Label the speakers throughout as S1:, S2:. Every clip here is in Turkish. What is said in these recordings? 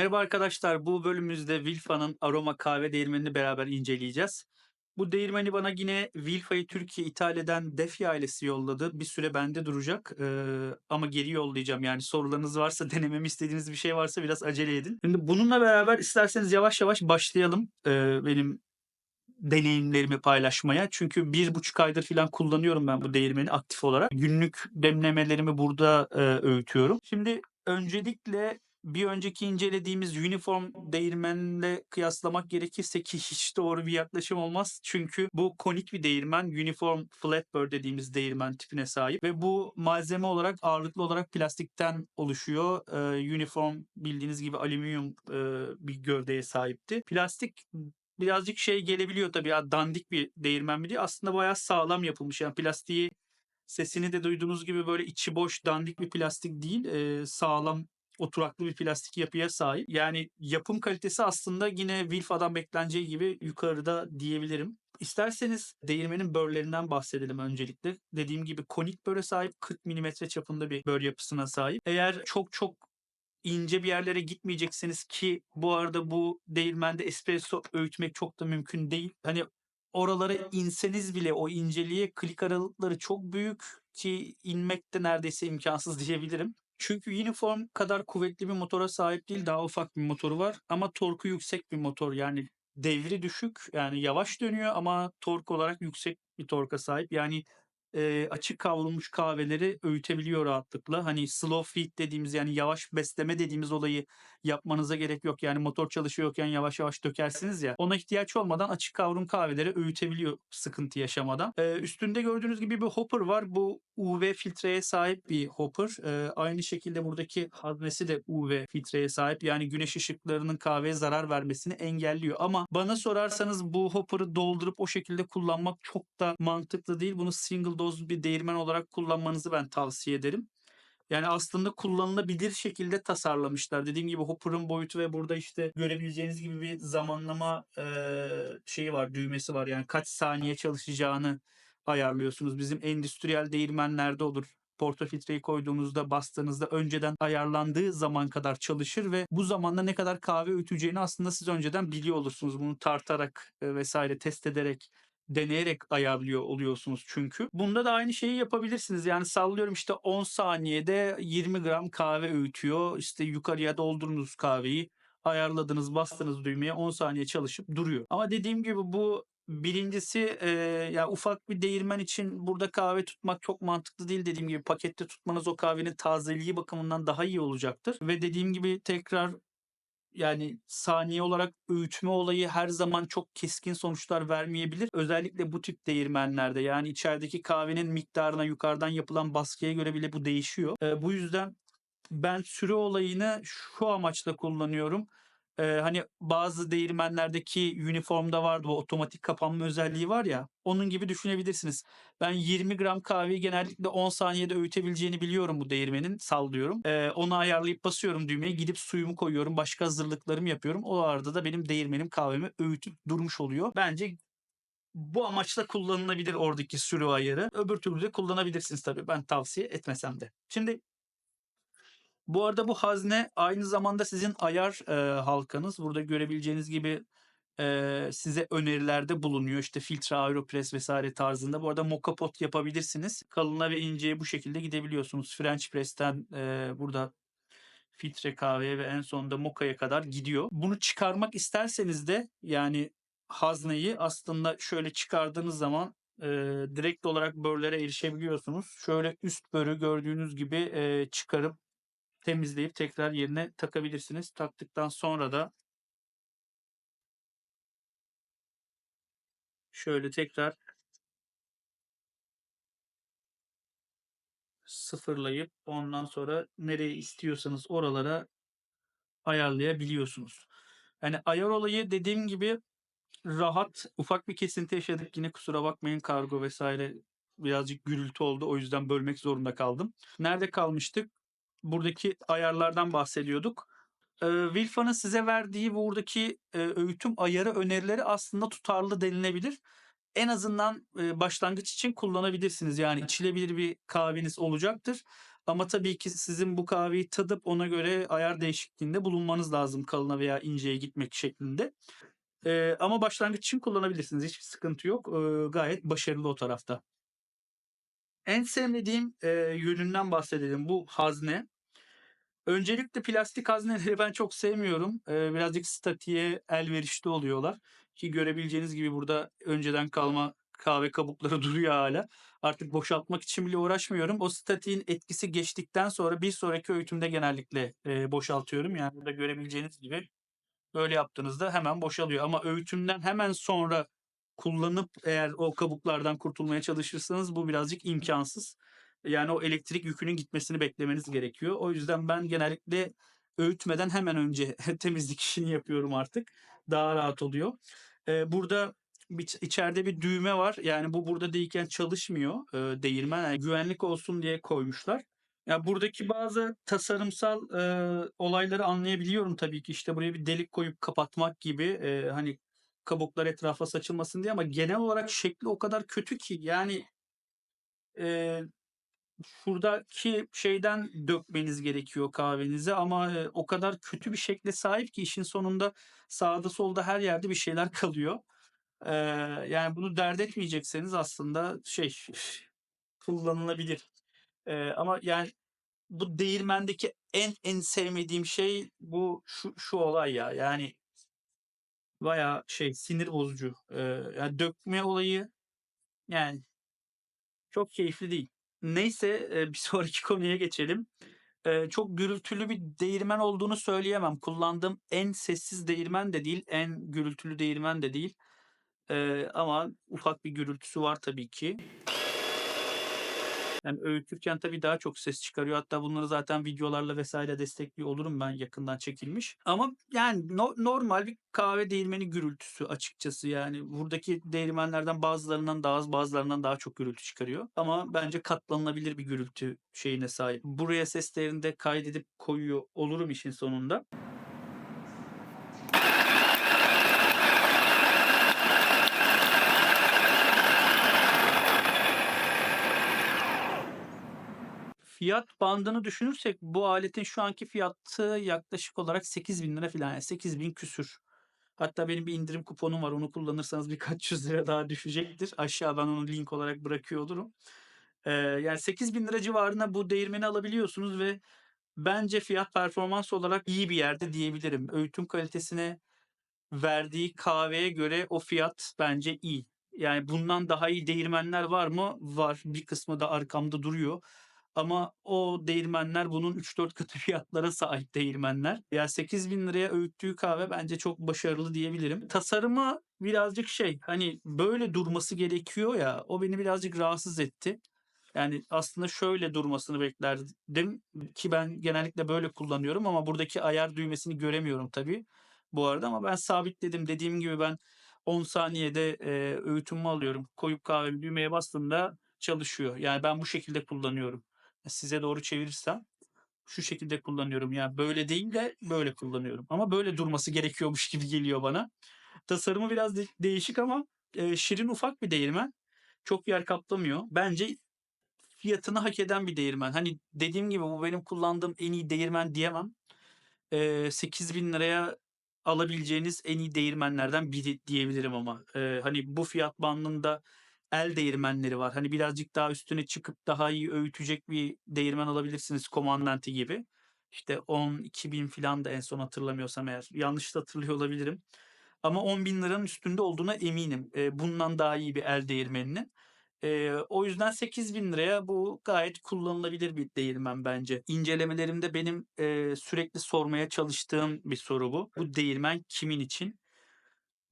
S1: Merhaba arkadaşlar. Bu bölümümüzde Wilfa'nın aroma kahve değirmenini beraber inceleyeceğiz. Bu değirmeni bana yine Wilfa'yı Türkiye ithal eden Defi ailesi yolladı. Bir süre bende duracak Ee, ama geri yollayacağım. Yani sorularınız varsa, denememi istediğiniz bir şey varsa biraz acele edin. Şimdi bununla beraber isterseniz yavaş yavaş başlayalım ee, benim deneyimlerimi paylaşmaya. Çünkü bir buçuk aydır falan kullanıyorum ben bu değirmeni aktif olarak. Günlük demlemelerimi burada e, öğütüyorum. Şimdi öncelikle bir önceki incelediğimiz uniform değirmenle kıyaslamak gerekirse ki hiç doğru bir yaklaşım olmaz. Çünkü bu konik bir değirmen. Uniform flatbird dediğimiz değirmen tipine sahip ve bu malzeme olarak ağırlıklı olarak plastikten oluşuyor. Ee, uniform bildiğiniz gibi alüminyum e, bir gövdeye sahipti. Plastik birazcık şey gelebiliyor tabii dandik bir değirmen mi diye. Aslında bayağı sağlam yapılmış. Yani plastiği sesini de duyduğunuz gibi böyle içi boş dandik bir plastik değil. Ee, sağlam oturaklı bir plastik yapıya sahip. Yani yapım kalitesi aslında yine Wilfa'dan bekleneceği gibi yukarıda diyebilirim. İsterseniz değirmenin börlerinden bahsedelim öncelikle. Dediğim gibi konik böre sahip 40 mm çapında bir bör yapısına sahip. Eğer çok çok ince bir yerlere gitmeyeceksiniz ki bu arada bu değirmende espresso öğütmek çok da mümkün değil. Hani oralara inseniz bile o inceliğe klik aralıkları çok büyük ki inmek de neredeyse imkansız diyebilirim. Çünkü uniform kadar kuvvetli bir motora sahip değil. Daha ufak bir motoru var ama torku yüksek bir motor. Yani devri düşük yani yavaş dönüyor ama tork olarak yüksek bir torka sahip. Yani e, açık kavrulmuş kahveleri öğütebiliyor rahatlıkla. Hani slow feed dediğimiz yani yavaş besleme dediğimiz olayı yapmanıza gerek yok. Yani motor çalışıyorken yavaş yavaş dökersiniz ya. Ona ihtiyaç olmadan açık kavrum kahveleri öğütebiliyor sıkıntı yaşamadan. E, üstünde gördüğünüz gibi bir hopper var. Bu UV filtreye sahip bir hopper. E, aynı şekilde buradaki haznesi de UV filtreye sahip. Yani güneş ışıklarının kahveye zarar vermesini engelliyor. Ama bana sorarsanız bu hopper'ı doldurup o şekilde kullanmak çok da mantıklı değil. Bunu single dose bir değirmen olarak kullanmanızı ben tavsiye ederim. Yani aslında kullanılabilir şekilde tasarlamışlar. Dediğim gibi hopper'ın boyutu ve burada işte görebileceğiniz gibi bir zamanlama e, şeyi var, düğmesi var. Yani kaç saniye çalışacağını ayarlıyorsunuz. Bizim endüstriyel değirmenlerde olur. Portafiltreyi koyduğunuzda bastığınızda önceden ayarlandığı zaman kadar çalışır ve bu zamanda ne kadar kahve öteceğini aslında siz önceden biliyor olursunuz. Bunu tartarak vesaire test ederek deneyerek ayarlıyor oluyorsunuz çünkü. Bunda da aynı şeyi yapabilirsiniz. Yani sallıyorum işte 10 saniyede 20 gram kahve öğütüyor. İşte yukarıya doldurunuz kahveyi ayarladınız bastınız düğmeye 10 saniye çalışıp duruyor. Ama dediğim gibi bu birincisi e, ya ufak bir değirmen için burada kahve tutmak çok mantıklı değil dediğim gibi pakette tutmanız o kahvenin tazeliği bakımından daha iyi olacaktır. Ve dediğim gibi tekrar yani saniye olarak öğütme olayı her zaman çok keskin sonuçlar vermeyebilir. Özellikle bu tip değirmenlerde yani içerideki kahvenin miktarına yukarıdan yapılan baskıya göre bile bu değişiyor. E, bu yüzden ben süre olayını şu amaçla kullanıyorum. Ee, hani bazı değirmenlerdeki uniformda vardı o otomatik kapanma özelliği var ya onun gibi düşünebilirsiniz. Ben 20 gram kahveyi genellikle 10 saniyede öğütebileceğini biliyorum bu değirmenin sallıyorum. Ee, onu ayarlayıp basıyorum düğmeye gidip suyumu koyuyorum başka hazırlıklarımı yapıyorum. O arada da benim değirmenim kahvemi öğütüp durmuş oluyor. Bence bu amaçla kullanılabilir oradaki süre ayarı. Öbür türlü de kullanabilirsiniz tabii. Ben tavsiye etmesem de. Şimdi bu arada bu hazne aynı zamanda sizin ayar e, halkanız. Burada görebileceğiniz gibi e, size önerilerde bulunuyor. İşte filtre, aeropress vesaire tarzında. Bu arada moka pot yapabilirsiniz. Kalına ve inceye bu şekilde gidebiliyorsunuz. French press'ten e, burada filtre kahveye ve en sonunda mokaya kadar gidiyor. Bunu çıkarmak isterseniz de yani hazneyi aslında şöyle çıkardığınız zaman e, direkt olarak börlere erişebiliyorsunuz. Şöyle üst börü gördüğünüz gibi e, çıkarıp temizleyip tekrar yerine takabilirsiniz. Taktıktan sonra da şöyle tekrar sıfırlayıp ondan sonra nereye istiyorsanız oralara ayarlayabiliyorsunuz. Yani ayar olayı dediğim gibi rahat ufak bir kesinti yaşadık. Yine kusura bakmayın kargo vesaire birazcık gürültü oldu. O yüzden bölmek zorunda kaldım. Nerede kalmıştık? Buradaki ayarlardan bahsediyorduk. E, Wilfa'nın size verdiği buradaki e, öğütüm ayarı önerileri aslında tutarlı denilebilir. En azından e, başlangıç için kullanabilirsiniz. Yani içilebilir bir kahveniz olacaktır. Ama tabii ki sizin bu kahveyi tadıp ona göre ayar değişikliğinde bulunmanız lazım kalına veya inceye gitmek şeklinde. Eee, ama başlangıç için kullanabilirsiniz. Hiçbir sıkıntı yok. Eee, gayet başarılı o tarafta. En sevmediğim, eee, yönünden bahsedelim. Bu hazne. Öncelikle plastik hazneleri ben çok sevmiyorum. Eee, birazcık statiğe elverişli oluyorlar ki görebileceğiniz gibi burada önceden kalma kahve kabukları duruyor hâlâ. Artık boşaltmak için bile uğraşmıyorum. O statiğin etkisi geçtikten sonra bir sonraki öğütümde genellikle, eee, boşaltıyorum. Yani burada görebileceğiniz gibi böyle yaptığınızda hemen boşalıyor ama öğütümden hemen sonra kullanıp eğer o kabuklardan kurtulmaya çalışırsanız bu birazcık imkânsız. Yani o elektrik yükünün gitmesini beklemeniz gerekiyor. O yüzden ben genellikle öğütmeden hemen önce temizlik işini yapıyorum artık. Daha rahat oluyor. Eee, burada biç içeride bir düğme var. Yani bu burada değilken çalışmıyor, eee, değirmen. Yani güvenlik olsun diye koymuşlar. Ya, buradaki bazı tasarımsal, eee, olayları anlayabiliyorum tabii ki. İşte, buraya bir delik koyup kapatmak gibi, eee, hani, kabuklar etrafa saçılmasın diye ama genel olarak şekli o kadar kötü ki yani eee, şuradaki şeyden dökmeniz gerekiyor kahvenizi ama, eee, o kadar kötü bir şekle sahip ki işin sonunda sağda solda her yerde bir şeyler kalıyor. Eee, yani bunu dert etmeyecekseniz aslında şey kullanılabilir. Eee, ama yani bu değirmendeki en en sevmediğim şey bu şu şu olay ya, yani bayağı şey sinir bozucu. Eee, ya dökme olayı yani çok keyifli değil. Neyse, eee, bir sonraki konuya geçelim. Eee, çok gürültülü bir değirmen olduğunu söyleyemem. Kullandığım en sessiz değirmen de değil, en gürültülü değirmen de değil. Eee, ama ufak bir gürültüsü var tabii ki. Yani öğütürken tabii daha çok ses çıkarıyor. Hatta bunları zaten videolarla vs. destekliyor olurum ben yakından çekilmiş. Ama yani no normal bir kahve değirmeni gürültüsü açıkçası. Yani buradaki değirmenlerden bazılarından daha az, bazılarından daha çok gürültü çıkarıyor. Ama bence katlanılabilir bir gürültü şeyine sahip. Buraya ses değerini de kaydedip koyuyor olurum işin sonunda. Fiyat bandını düşünürsek bu aletin şu anki fiyatı yaklaşık olarak £8.000 filan yani 8.000 küsur. Hatta benim bir indirim kuponum var. Onu kullanırsanız birkaç yüz lira daha düşecektir. Aşağı ben onu link olarak bırakıyor olurum. Eee, yani £8.000 civarına bu değirmeni alabiliyorsunuz ve bence fiyat performans olarak iyi bir yerde diyebilirim. Öğütüm kalitesine verdiği kahveye göre o fiyat bence iyi. Yani bundan daha iyi değirmenler var mı? Var. Bir kısmı da arkamda duruyor. Ama o değirmenler bunun 3-4 katı fiyatlara sahip değirmenler. Ya £8.000'ya öğüttüğü kahve bence çok başarılı diyebilirim. Tasarımı birazcık şey, hani böyle durması gerekiyor ya, o beni birazcık rahatsız etti. Yani aslında şöyle durmasını beklerdim ki ben genellikle böyle kullanıyorum ama buradaki ayar düğmesini göremiyorum tabii bu arada ama ben sabitledim. Dediğim gibi ben 10 saniyede, eee, öğütümümü alıyorum. Koyup kahvemi düğmeye bastığımda çalışıyor. Yani ben bu şekilde kullanıyorum. Size doğru çevirirsem şu şekilde kullanıyorum. Yani böyle değil de böyle kullanıyorum ama böyle durması gerekiyormuş gibi geliyor bana. Tasarımı biraz de değişik ama, eee, şirin ufak bir değirmen. Çok yer kaplamıyor. Bence fiyatını hak eden bir değirmen. Hani dediğim gibi bu benim kullandığım en iyi değirmen diyemem. Eee, £8.000'ya alabileceğiniz en iyi değirmenlerden biri diyebilirim ama. Eee, hani bu fiyat bandında el değirmenleri var. Hani birazcık daha üstüne çıkıp daha iyi öğütecek bir değirmen alabilirsiniz Comandante gibi. İşte 10.000-2.000 filan da en son hatırlamıyorsam eğer. Yanlış da hatırlıyor olabilirim. Ama £10.000'nın üstünde olduğuna eminim, eee, bundan daha iyi bir el değirmeninin. Eee, o yüzden £8.000'ya bu gayet kullanılabilir bir değirmen bence. İncelemelerimde benim, eee, sürekli sormaya çalıştığım bir soru bu. Bu değirmen kimin için?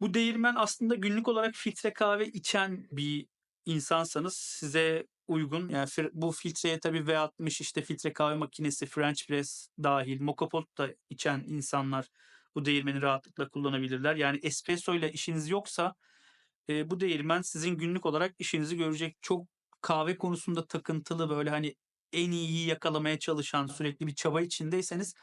S1: Bu değirmen aslında günlük olarak filtre kahve içen bir insansanız size uygun. Yani bu filtreye tabii V60 işte filtre kahve makinesi, French press dâhil, moka pot da içen insanlar bu değirmeni rahatlıkla kullanabilirler. Yani espressoyla işiniz yoksa, eee, bu değirmen sizin günlük olarak işinizi görecek. Çok kahve konusunda takıntılı, böyle, hani, en iyiyi yakalamaya çalışan, sürekli bir çaba içindeyseniz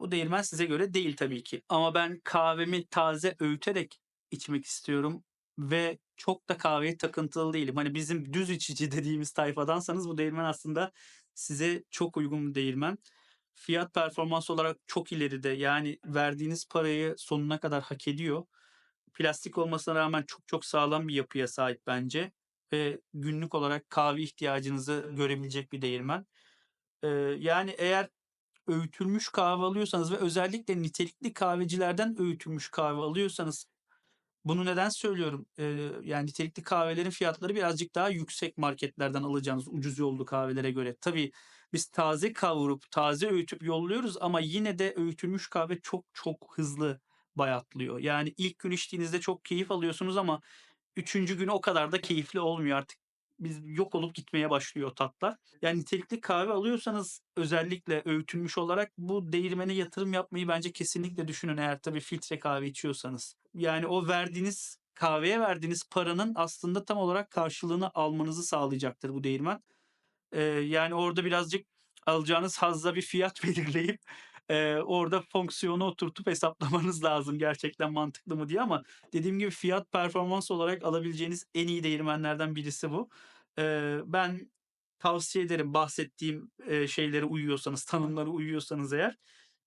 S1: bu değirmen size göre değil tabii ki. Ama ben kahvemi taze öğüterek içmek istiyorum. ve çok da kahveye takıntılı değilim. Hani bizim düz içici dediğimiz tayfadansanız bu değirmen aslında size çok uygun bir değirmen. Fiyat performans olarak çok ileride. Yani verdiğiniz parayı sonuna kadar hak ediyor. Plastik olmasına rağmen çok çok sağlam bir yapıya sahip bence ve günlük olarak kahve ihtiyacınızı görebilecek bir değirmen. Eee, yani eğer öğütülmüş kahve alıyorsanız ve özellikle nitelikli kahvecilerden öğütülmüş kahve alıyorsanız bunu neden söylüyorum? Eee, yani nitelikli kahvelerin fiyatları birazcık daha yüksek marketlerden alacağınız ucuz yollu kahvelere göre. Tabii biz taze kavurup, taze öğütüp yolluyoruz ama yine de öğütülmüş kahve çok çok hızlı bayatlıyor. Yani ilk gün içtiğinizde çok keyif alıyorsunuz ama 3. gün o kadar da keyifli olmuyor artık. Biz yok olup gitmeye başlıyor tatlar. Yani nitelikli kahve alıyorsanız özellikle öğütülmüş olarak bu değirmene yatırım yapmayı bence kesinlikle düşünün eğer tabii filtre kahve içiyorsanız. Yani o verdiğiniz kahveye verdiğiniz paranın aslında tam olarak karşılığını almanızı sağlayacaktır bu değirmen. Eee, yani orada birazcık alacağınız hazza bir fiyat belirleyip, eee, orada fonksiyonu oturtup hesaplamanız lazım gerçekten mantıklı mı diye ama dediğim gibi fiyat performans olarak alabileceğiniz en iyi değirmenlerden birisi bu. Eee, ben tavsiye ederim bahsettiğim, eee, şeylere uyuyorsanız, tanımlara uyuyorsanız eğer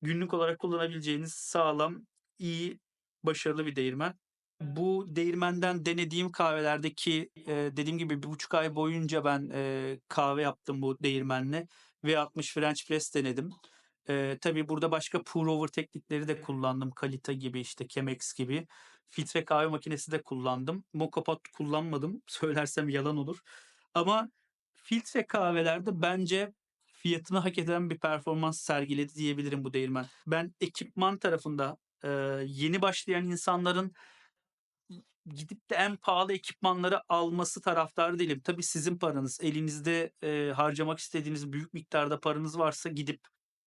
S1: günlük olarak kullanabileceğiniz sağlam, iyi, başarılı bir değirmen. Bu değirmenden denediğim kahvelerdeki, eee, dediğim gibi 1,5 ay boyunca ben, eee, kahve yaptım bu değirmenle. V60 French Press denedim. Eee, tabii burada başka pour over teknikleri de kullandım. Kalita gibi, işte Chemex gibi. Filtre kahve makinesi de kullandım. Moka kullanmadım. Söylersem yalan olur ama filtre kahvelerde bence fiyatını hak eden bir performans sergiledi diyebilirim bu değirmen. Ben ekipman tarafında, eee, yeni başlayan insanların gidip de en pahalı ekipmanları alması taraftarı değilim. Tabii sizin paranız. Elinizde, eee, harcamak istediğiniz büyük miktarda paranız varsa gidip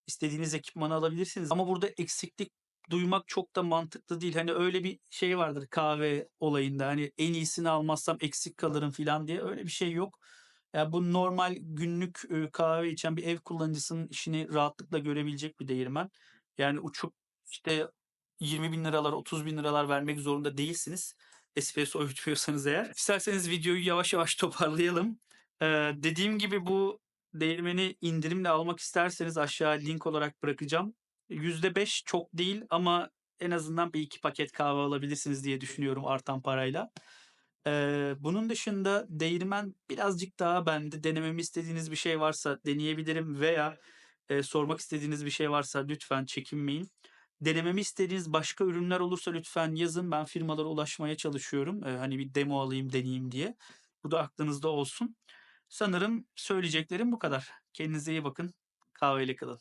S1: istediğiniz ekipmanı alabilirsiniz ama burada eksiklik duymak çok da mantıklı değil. Hani öyle bir şey vardır kahve olayında, hani en iyisini almazsam eksik kalırım filan diye. Öyle bir şey yok. Ya, bu normal günlük, kahve içen bir ev kullanıcısının işini rahatlıkla görebilecek bir değirmen. Yani uçup, işte, €20.000'lar, €30.000'lar vermek zorunda değilsiniz espresso öğütmüyorsanız eğer. İsterseniz videoyu yavaş yavaş toparlayalım. Eee, dediğim gibi bu değirmeni indirimle almak isterseniz aşağı link olarak bırakacağım. %5 çok değil ama en azından 1-2 paket kahve alabilirsiniz diye düşünüyorum artan parayla. Eee, bunun dışında değirmen birazcık daha bende denememi istediğiniz bir şey varsa deneyebilirim veya, eee, sormak istediğiniz bir şey varsa lütfen çekinmeyin. Denememi istediğiniz başka ürünler olursa lütfen yazın. Ben firmalara ulaşmaya çalışıyorum. Eee, hani bir demo alayım, deneyeyim diye. Bu da aklınızda olsun. Sanırım söyleyeceklerim bu kadar. Kendinize iyi bakın. Kahveyle kalın.